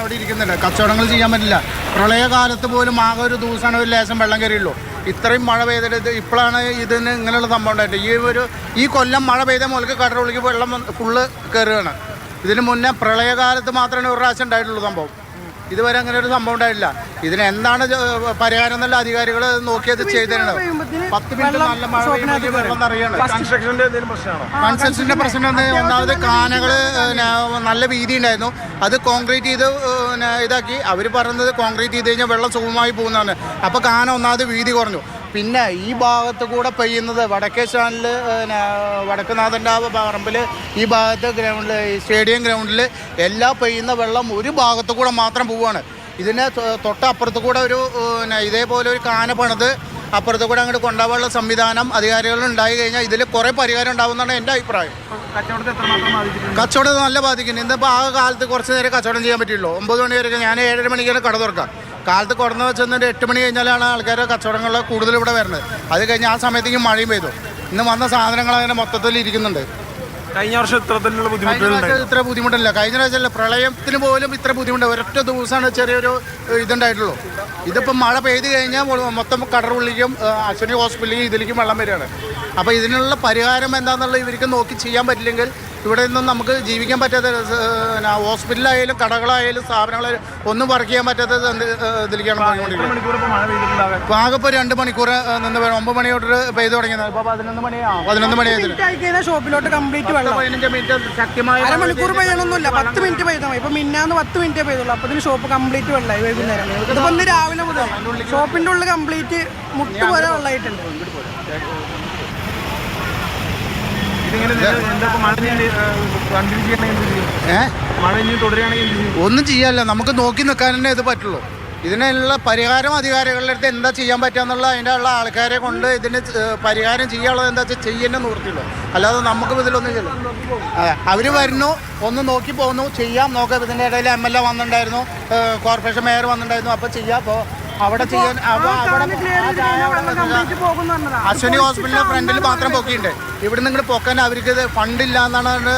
അവിടെ ഇരിക്കുന്നുണ്ട്. കച്ചവടങ്ങൾ ചെയ്യാൻ പറ്റില്ല. പ്രളയകാലത്ത് പോലും ആകെ ഒരു ദിവസമാണ് ഒരു ലേശം വെള്ളം കയറിയുള്ളൂ. ഇത്രയും മഴ പെയ്തിട്ട് ഇപ്പോഴാണ് ഇതിന് ഇങ്ങനെയുള്ള സംഭവം ഉണ്ടായിട്ട്. ഈ ഒരു ഈ കൊല്ലം മഴ പെയ്ത മുതൽക്ക് കടലുള്ളിക്ക് വെള്ളം ഫുള്ള് കയറുകയാണ് ഇതിന് മുന്നേ പ്രളയകാലത്ത് മാത്രമേ ഒരു പ്രാവശ്യം ഉണ്ടായിട്ടുള്ളൂ സംഭവം. ഇതുവരെ അങ്ങനെ ഒരു സംഭവം ഉണ്ടായിട്ടില്ല. ഇതിന് എന്താണ് ജ- പരിഹാരം എന്നുള്ള അധികാരികൾ നോക്കിയത് ചെയ്തിട്ടുണ്ട് പത്ത് മിനിറ്റ് നല്ല മഴ വെള്ളം കൺസ്ട്രക്ഷന്റെ പ്രശ്നം ഒന്നാമത് കാനകൾ നല്ല വീതി ഉണ്ടായിരുന്നു. അത് കോൺക്രീറ്റ് ചെയ്ത് ഇതാക്കി. അവർ പറഞ്ഞത് കോൺക്രീറ്റ് ചെയ്ത് കഴിഞ്ഞാൽ വെള്ളം സുഖമായി പോകുന്നതാണ്. അപ്പോൾ കാന ഒന്നാമത് വീതി കുറഞ്ഞു. പിന്നെ ഈ ഭാഗത്ത് കൂടെ പെയ്യുന്നത് വടക്കേ ചാനൽ വടക്കുനാഥന്റെ ആ പറമ്പിൽ ഈ ഭാഗത്ത് ഗ്രൗണ്ടിൽ സ്റ്റേഡിയം ഗ്രൗണ്ടിൽ എല്ലാ പെയ്യുന്ന വെള്ളം ഒരു ഭാഗത്ത് കൂടെ മാത്രം പോവുകയാണ്. ഇതിന് തൊട്ടപ്പുറത്ത് കൂടെ ഒരു പിന്നെ ഇതേപോലെ ഒരു കാന പണിത് അപ്പുറത്ത് കൂടെ അങ്ങോട്ട് കൊണ്ടുപോകാനുള്ള സംവിധാനം അധികാരികൾ ഉണ്ടായി കഴിഞ്ഞാൽ ഇതിൽ കുറേ പരിഹാരം ഉണ്ടാവും ഉണ്ടാവുമെന്നാണ് എന്റെ അഭിപ്രായം. കച്ചവടം നല്ല ബാധിക്കുന്നു. ഇന്നിപ്പോൾ ആ കാലത്ത് കുറച്ച് നേരം കച്ചവടം ചെയ്യാൻ പറ്റുള്ളൂ ഒമ്പത് മണി വരെ ഞാൻ ഏഴര മണിക്കാണ് കട തുറക്കാം കാലത്ത് കുറഞ്ഞ വെച്ചെന്നിട്ട് എട്ട് മണി കഴിഞ്ഞാലാണ് ആൾക്കാർ കച്ചവടങ്ങൾ കൂടുതൽ ഇവിടെ വരുന്നത്. അത് കഴിഞ്ഞ് ആ സമയത്തേക്ക് മഴയും പെയ്തു. ഇന്ന് വന്ന സാധനങ്ങൾ അങ്ങനെ മൊത്തത്തിൽ ഇരിക്കുന്നുണ്ട്. കഴിഞ്ഞ വർഷം ഇത്രത്തിലുള്ള കഴിഞ്ഞ ബുദ്ധിമുട്ടുകളുണ്ട് ഇത്ര ബുദ്ധിമുട്ടില്ല. കഴിഞ്ഞ പ്രാവശ്യമല്ല പ്രളയത്തിന് പോലും ഇത്ര ബുദ്ധിമുട്ട്. ഒരൊറ്റ ദിവസമാണ് ചെറിയൊരു ഇതുണ്ടായിട്ടുള്ളൂ. ഇതിപ്പം മഴ പെയ്ത് കഴിഞ്ഞാൽ മൊത്തം കടറുള്ളിക്കും അശ്വനി അശ്വിനി ഹോസ്പിറ്റലിലേക്കും ഇതിലേക്കും വെള്ളം വരികയാണ്. അപ്പോൾ ഇതിനുള്ള പരിഹാരം എന്താണെന്നുള്ളത് ഇവർക്ക് നോക്കി ചെയ്യാൻ പറ്റില്ലെങ്കിൽ ഇവിടെ നിന്നും നമുക്ക് ജീവിക്കാൻ പറ്റാത്ത പിന്നെ ഹോസ്പിറ്റലായാലും കടകളായാലും സ്ഥാപനങ്ങളായാലും ഒന്നും വർക്ക് ചെയ്യാൻ പറ്റാത്ത ഇതിലേക്കാണ് പോയിക്കൊണ്ടിരിക്കുന്നത്. മണിക്കൂർ ഇപ്പോൾ മഴ പെയ്തിട്ടുണ്ടാകാൻ ആകെ ഇപ്പോൾ രണ്ട് മണിക്കൂർ നിന്ന് വേണം ഒമ്പത് മണി തൊട്ട് പെയ്ത് തുടങ്ങിയത് ഇപ്പോൾ പതിനൊന്ന് മണിയായിരുന്നു പതിനൊന്ന് കഴിഞ്ഞാൽ ഷോപ്പിലോട്ട് കംപ്ലീറ്റ് വെള്ളം. പതിനഞ്ച് മിനിറ്റ് ശക്തിമായ അരമണിക്കൂർ പെയ്യണമെന്നില്ല പത്ത് മിനിറ്റ് പെയ്താൽ മതി. ഇപ്പൊ മിന്നാന്ന് പത്ത് മിനിറ്റേ പെയ്തുള്ളൂ. അപ്പൊ ഷോപ്പ് കംപ്ലീറ്റ് വെള്ളമായി വൈകുന്നേരം. ഇതിപ്പോ ഒന്ന് രാവിലെ മുതൽ ഷോപ്പിന്റെ ഉള്ളിൽ കംപ്ലീറ്റ് മുട്ട് പോലെ വെള്ളമായിട്ടുണ്ട് ഇതിങ്ങനെ നിങ്ങൾ എന്താ ഇപ്പൊ മഴ കണ്ടിന്യൂ ചെയ്യണമെങ്കിൽ എന്ത് ചെയ്യും ഏഹ് മഴ ഇനി തുടരുകയാണെങ്കിൽ എന്ത് ചെയ്യും ഒന്നും ചെയ്യാല്ല നമുക്ക് നോക്കി നിൽക്കാൻ തന്നെ ഇത് പറ്റുള്ളൂ. ഇതിനുള്ള പരിഹാരം അധികാരികളുടെ അടുത്ത് എന്താ ചെയ്യാൻ പറ്റുക അതിന്റെ ഉള്ള ആൾക്കാരെ കൊണ്ട് ഇതിന് പരിഹാരം ചെയ്യാനുള്ളത് എന്താ വെച്ചാൽ ചെയ്യുന്ന നിവൃത്തിയുള്ളൂ അല്ലാതെ നമുക്ക് ഇതിലൊന്നും ചെയ്യില്ല അതെ അവർ വരുന്നു ഒന്ന് നോക്കി പോകുന്നു ചെയ്യാം. നോക്കാം. ഇതിന്റെ ഇടയിൽ എം എൽ എ വന്നിട്ടുണ്ടായിരുന്നു കോർപ്പറേഷൻ മേയർ വന്നിട്ടുണ്ടായിരുന്നു. അപ്പോൾ ചെയ്യാം. അപ്പോൾ അവിടെ ചെയ്യാൻ അശ്വനി ഹോസ്പിറ്റലിന്റെ ഫ്രണ്ടിൽ മാത്രം പൊക്കിയിട്ടുണ്ട്. ഇവിടെ നിങ്ങൾ പൊക്കാൻ അവർക്ക് ഫണ്ടില്ല എന്നാണ്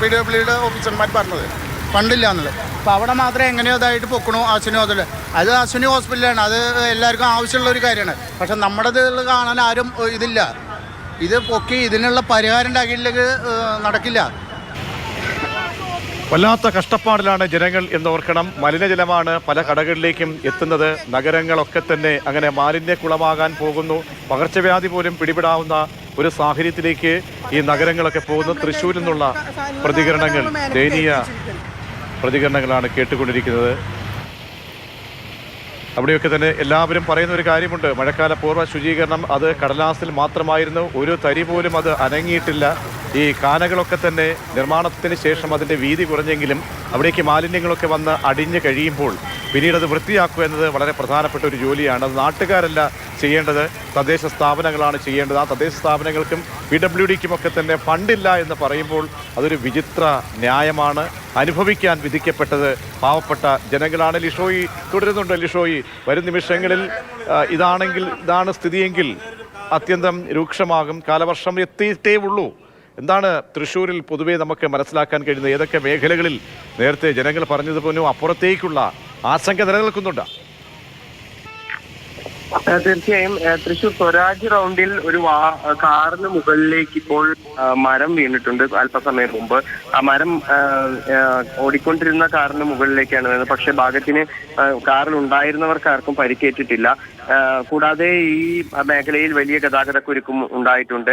പി ഡബ്ല്യു ഡിയുടെ ഓഫീസർമാർ പറഞ്ഞത്. ഫണ്ടില്ല എന്നുള്ളത് അപ്പോൾ അവിടെ മാത്രമേ എങ്ങനെയോ ഇതായിട്ട് പൊക്കണോ അശ്വിനി ഹോസ്പിറ്റൽ അത് അശ്വിനി ഹോസ്പിറ്റലാണ് അത് എല്ലാവർക്കും ആവശ്യമുള്ള ഒരു കാര്യമാണ്. പക്ഷെ നമ്മുടെ ഇതിൽ കാണാൻ ആരും ഇതില്ല. ഇത് പൊക്കി ഇതിനുള്ള പരിഹാരം ഉണ്ടാക്കിയില്ലെങ്കിൽ നടക്കില്ല. വല്ലാത്ത കഷ്ടപ്പാടിലാണ് ജനങ്ങൾ എന്ന് ഓർക്കണം മലിനജലമാണ് പല കടകളിലേക്കും എത്തുന്നത്. നഗരങ്ങളൊക്കെ തന്നെ അങ്ങനെ മാലിന്യക്കുളമാകാൻ പോകുന്നു. പകർച്ചവ്യാധി പോലും പിടിപെടാവുന്ന ഒരു സാഹചര്യത്തിലേക്ക് ഈ നഗരങ്ങളൊക്കെ പോകുന്നു. തൃശ്ശൂരിൽ നിന്നുള്ള പ്രതികരണങ്ങൾ ദയനീയ പ്രതികരണങ്ങളാണ് കേട്ടുകൊണ്ടിരിക്കുന്നത്. അവിടെയൊക്കെ തന്നെ എല്ലാവരും പറയുന്ന ഒരു കാര്യമുണ്ട്. മഴക്കാല പൂർവ ശുചീകരണം അത് കടലാസിൽ മാത്രമായിരുന്നു. ഒരു തരി പോലും അത് അനങ്ങിയിട്ടില്ല. ഈ കാനകളൊക്കെ തന്നെ നിർമ്മാണത്തിന് ശേഷം അതിന്റെ വീതി കുറഞ്ഞെങ്കിലും അവിടേക്ക് മാലിന്യങ്ങളൊക്കെ വന്ന് അടിഞ്ഞു കഴിയുമ്പോൾ പിന്നീട് അത് വൃത്തിയാക്കുക എന്നത് വളരെ പ്രധാനപ്പെട്ട ഒരു ജോലിയാണ്. അത് നാട്ടുകാരല്ല ചെയ്യേണ്ടത്. തദ്ദേശ സ്ഥാപനങ്ങളാണ് ചെയ്യേണ്ടത്. ആ തദ്ദേശ സ്ഥാപനങ്ങൾക്കും പി ഡബ്ല്യു ഡിക്കും ഒക്കെ തന്നെ ഫണ്ടില്ല എന്ന് പറയുമ്പോൾ അതൊരു വിചിത്ര ന്യായമാണ്. അനുഭവിക്കാൻ വിധിക്കപ്പെട്ടത് പാവപ്പെട്ട ജനങ്ങളാണ്. ലിഷോയി തുടരുന്നുണ്ട് ലിഷോയി. വരും നിമിഷങ്ങളിൽ ഇതാണെങ്കിൽ ഇതാണ് സ്ഥിതിയെങ്കിൽ അത്യന്തം രൂക്ഷമാകും. കാലവർഷം എത്തിയിട്ടേ ഉള്ളൂ. എന്താണ് തൃശ്ശൂരിൽ പൊതുവേ നമുക്ക് മനസ്സിലാക്കാൻ കഴിയുന്നത്? ഏതൊക്കെ മേഖലകളിൽ നേരത്തെ ജനങ്ങൾ പറഞ്ഞതുപോലും അപ്പുറത്തേക്കുള്ള ആശങ്ക നിലനിൽക്കുന്നുണ്ട്. തീർച്ചയായും തൃശൂർ സ്വരാജ് റൗണ്ടിൽ ഒരു വാ കാറിന് മുകളിലേക്ക് ഇപ്പോൾ മരം വീണിട്ടുണ്ട് അല്പസമയം മുമ്പ്. ആ മരം ഓടിക്കൊണ്ടിരുന്ന കാറിന് മുകളിലേക്കാണ് വരുന്നത് പക്ഷേ ഭാഗത്തിന് കാറിൽ ഉണ്ടായിരുന്നവർക്ക് ആർക്കും പരിക്കേറ്റിട്ടില്ല കൂടാതെ ഈ മേഖലയിൽ വലിയ ഗതാഗതക്കുരുക്കും ഉണ്ടായിട്ടുണ്ട്.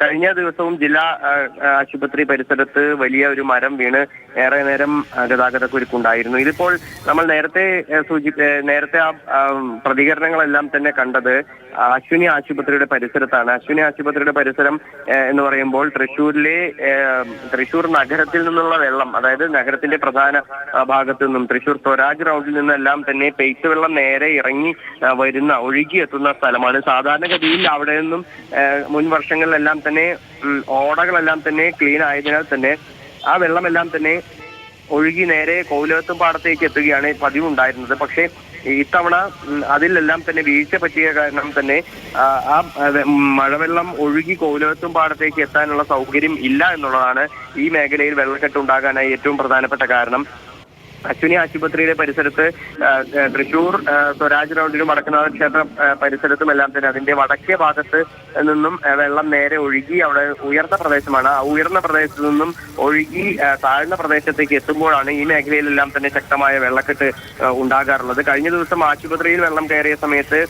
കഴിഞ്ഞ ദിവസവും ജില്ലാ ആശുപത്രി പരിസരത്ത് വലിയ ഒരു മരം വീണ് ഏറെ നേരം ഗതാഗതക്കുരുക്കുണ്ടായിരുന്നു. ഇതിപ്പോൾ നമ്മൾ നേരത്തെ സൂചി നേരത്തെ ആ, പ്രതികരണങ്ങളെല്ലാം തന്നെ കണ്ടത് അശ്വിനി ആശുപത്രിയുടെ പരിസരത്താണ്. അശ്വിനി ആശുപത്രിയുടെ പരിസരം എന്ന് പറയുമ്പോൾ തൃശ്ശൂരിലെ തൃശ്ശൂർ നഗരത്തിൽ നിന്നുള്ള വെള്ളം അതായത് നഗരത്തിന്റെ പ്രധാന ഭാഗത്തു നിന്നും തൃശ്ശൂർ സ്വരാജ് റൗണ്ടിൽ നിന്നെല്ലാം തന്നെ പെയ്ത്ത് വെള്ളം നേരെ ഇറങ്ങി വരുന്ന ഒഴുകി എത്തുന്ന സ്ഥലമാണ്. സാധാരണഗതിയിൽ അവിടെ നിന്നും മുൻ വർഷങ്ങളിലെല്ലാം തന്നെ ഓടകളെല്ലാം തന്നെ ക്ലീൻ ആയതിനാൽ തന്നെ ആ വെള്ളമെല്ലാം തന്നെ ഒഴുകി നേരെ കോവിലകത്തും പാടത്തേക്ക് എത്തുകയാണ് പതിവുണ്ടായിരുന്നത്. പക്ഷേ ഇത്തവണ അതിലെല്ലാം തന്നെ വീഴ്ച പറ്റിയ കാരണം തന്നെ ആ മഴവെള്ളം ഒഴുകി കോലത്തും പാടത്തേക്ക് എത്താനുള്ള സൗകര്യം ഇല്ല എന്നുള്ളതാണ് ഈ മേഖലയിൽ വെള്ളക്കെട്ട് ഉണ്ടാകാനായി ഏറ്റവും പ്രധാനപ്പെട്ട കാരണം. അശ്വിനി ആശുപത്രിയുടെ പരിസരത്ത് തൃശൂർ സ്വരാജ് റൗണ്ടിലും വടക്കനാഥ ക്ഷേത്ര പരിസരത്തും എല്ലാം തന്നെ അതിന്റെ വടക്കേ ഭാഗത്ത് നിന്നും വെള്ളം നേരെ ഒഴുകി അവിടെ ഉയർന്ന പ്രദേശമാണ്. ആ ഉയർന്ന പ്രദേശത്ത് നിന്നും ഒഴുകി താഴ്ന്ന പ്രദേശത്തേക്ക് എത്തുമ്പോഴാണ് ഈ മേഖലയിലെല്ലാം തന്നെ ശക്തമായ വെള്ളക്കെട്ട് ഉണ്ടാകാറുള്ളത്. കഴിഞ്ഞ ദിവസം ആശുപത്രിയിൽ വെള്ളം കയറിയ സമയത്ത്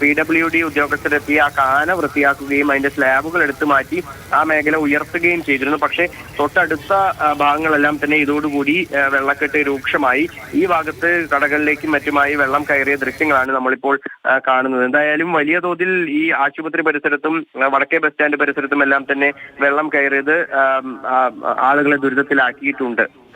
പി ഡബ്ല്യു ഡി ഉദ്യോഗസ്ഥരെത്തി ആ കാന വൃത്തിയാക്കുകയും അതിന്റെ സ്ലാബുകൾ എടുത്തു മാറ്റി ആ മേഖല ഉയർത്തുകയും ചെയ്തിരുന്നു. പക്ഷേ തൊട്ടടുത്ത ഭാഗങ്ങളെല്ലാം തന്നെ ഇതോടുകൂടി വെള്ളക്കെട്ട് വെള്ളക്കെട്ട് രൂക്ഷമായി ഈ ഭാഗത്ത് കടകളിലേക്കും മറ്റുമായി വെള്ളം കയറിയ ദൃശ്യങ്ങളാണ് നമ്മളിപ്പോൾ കാണുന്നത്. എന്തായാലും വലിയ തോതിൽ ഈ ആശുപത്രി പരിസരത്തും വടക്കേ ബസ് സ്റ്റാൻഡ് പരിസരത്തും എല്ലാം തന്നെ വെള്ളം കയറിയത് ആളുകളെ ദുരിതത്തിലാക്കിയിട്ടുണ്ട്.